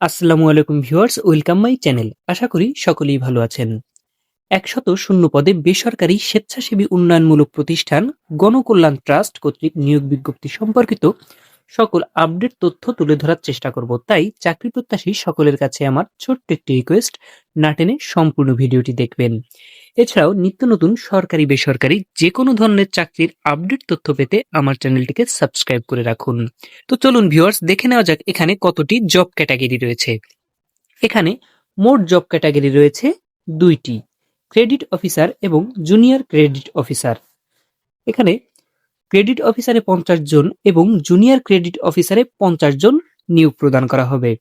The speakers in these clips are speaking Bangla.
আসসালামু আলাইকুম ভিউয়ার্স, ওয়েলকাম মাই চ্যানেল। আশা করি সকলেই ভালো আছেন। একশত শূন্য পদে বেসরকারি স্বেচ্ছাসেবী উন্নয়নমূলক প্রতিষ্ঠান গণকল্যাণ ট্রাস্ট কর্তৃক নিয়োগ বিজ্ঞপ্তি সম্পর্কিত সকল আপডেট তথ্য তুলে ধরার চেষ্টা করব। তাই চাকরি প্রত্যাশী সকলের কাছে আমার ছোট্ট একটি রিকোয়েস্ট না টেনে সম্পূর্ণ ভিডিওটি দেখবেন। এছাড়াও নিত্য নতুন সরকারি, বেসরকারি যে কোনো ধরনের চাকরির আপডেট তথ্য পেতে আমার চ্যানেলটিকে সাবস্ক্রাইব করে রাখুন। তো চলুন ভিউয়ার্স দেখে নেওয়া যাক এখানে কতটি জব ক্যাটাগরি রয়েছে। এখানে মোট জব ক্যাটাগরি রয়েছে দুইটি ক্রেডিট অফিসার এবং জুনিয়র ক্রেডিট অফিসার এখানে ক্রেডিট অফিসারে পঞ্চাশ জন এবং জুনিয়র ক্রেডিট অফিসারে পঞ্চাশ জন নিয়োগ প্রদান করা হবে।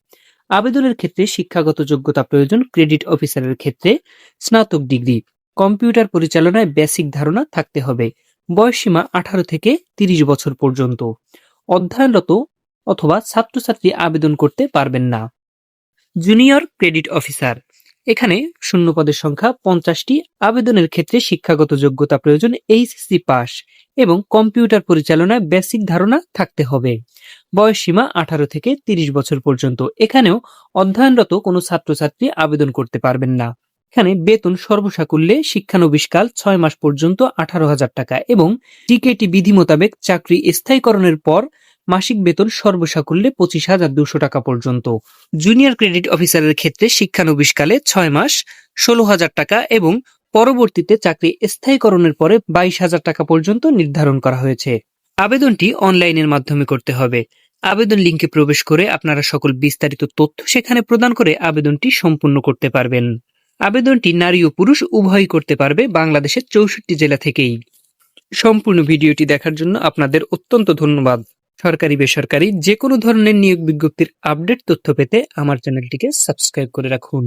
আবেদনের ক্ষেত্রে শিক্ষাগত যোগ্যতা প্রয়োজন ক্রেডিট অফিসারের ক্ষেত্রে স্নাতক ডিগ্রি। কম্পিউটার পরিচালনায় বেসিক ধারণা থাকতে হবে। বয়সসীমা আঠারো থেকে তিরিশ বছর পর্যন্ত। অধ্যয়নরত অথবা ছাত্রছাত্রী আবেদন করতে পারবেন না। জুনিয়র ক্রেডিট অফিসার এখানে শূন্য পদের সংখ্যা পঞ্চাশটি। আবেদনের ক্ষেত্রে শিক্ষাগত যোগ্যতা প্রয়োজন এইচএসসি পাস এবং কম্পিউটার পরিচালনায় বেসিক ধারণা থাকতে হবে। বয়স সীমা আঠারো থেকে তিরিশ বছর পর্যন্ত। এখানেও অধ্যয়নরত কোনো ছাত্রছাত্রী আবেদন করতে পারবেন না। এখানে বেতন সর্বসাকুল্যে শিক্ষানবিষ্কাল ছয় মাস পর্যন্ত আঠারো হাজার টাকা এবং টিকেটি বিধি মোতাবেক চাকরি স্থায়ীকরণের পর মাসিক বেতন সর্বসাকুল্যে পঁচিশ হাজার দুশো টাকা পর্যন্ত। জুনিয়র ক্রেডিট অফিসারের ক্ষেত্রে শিক্ষানবিষ্কালে ছয় মাস, ষোলো হাজার টাকা এবং পরবর্তীতে চাকরি স্থায়ীকরণের পরে বাইশ হাজার টাকা পর্যন্ত নির্ধারণ করা হয়েছে। আবেদনটি অনলাইনের মাধ্যমে করতে হবে। আবেদন লিঙ্কে প্রবেশ করে আপনারা সকল বিস্তারিত তথ্য সেখানে প্রদান করে আবেদনটি সম্পূর্ণ করতে পারবেন। আবেদনটি নারী ও পুরুষ উভয়ই করতে পারবে বাংলাদেশের চৌষট্টি জেলা থেকেই। সম্পূর্ণ ভিডিওটি দেখার জন্য আপনাদের অত্যন্ত ধন্যবাদ। সরকারি, বেসরকারি যে কোনো ধরনের নিয়োগ বিজ্ঞপ্তির আপডেট তথ্য পেতে আমার চ্যানেলটিকে সাবস্ক্রাইব করে রাখুন।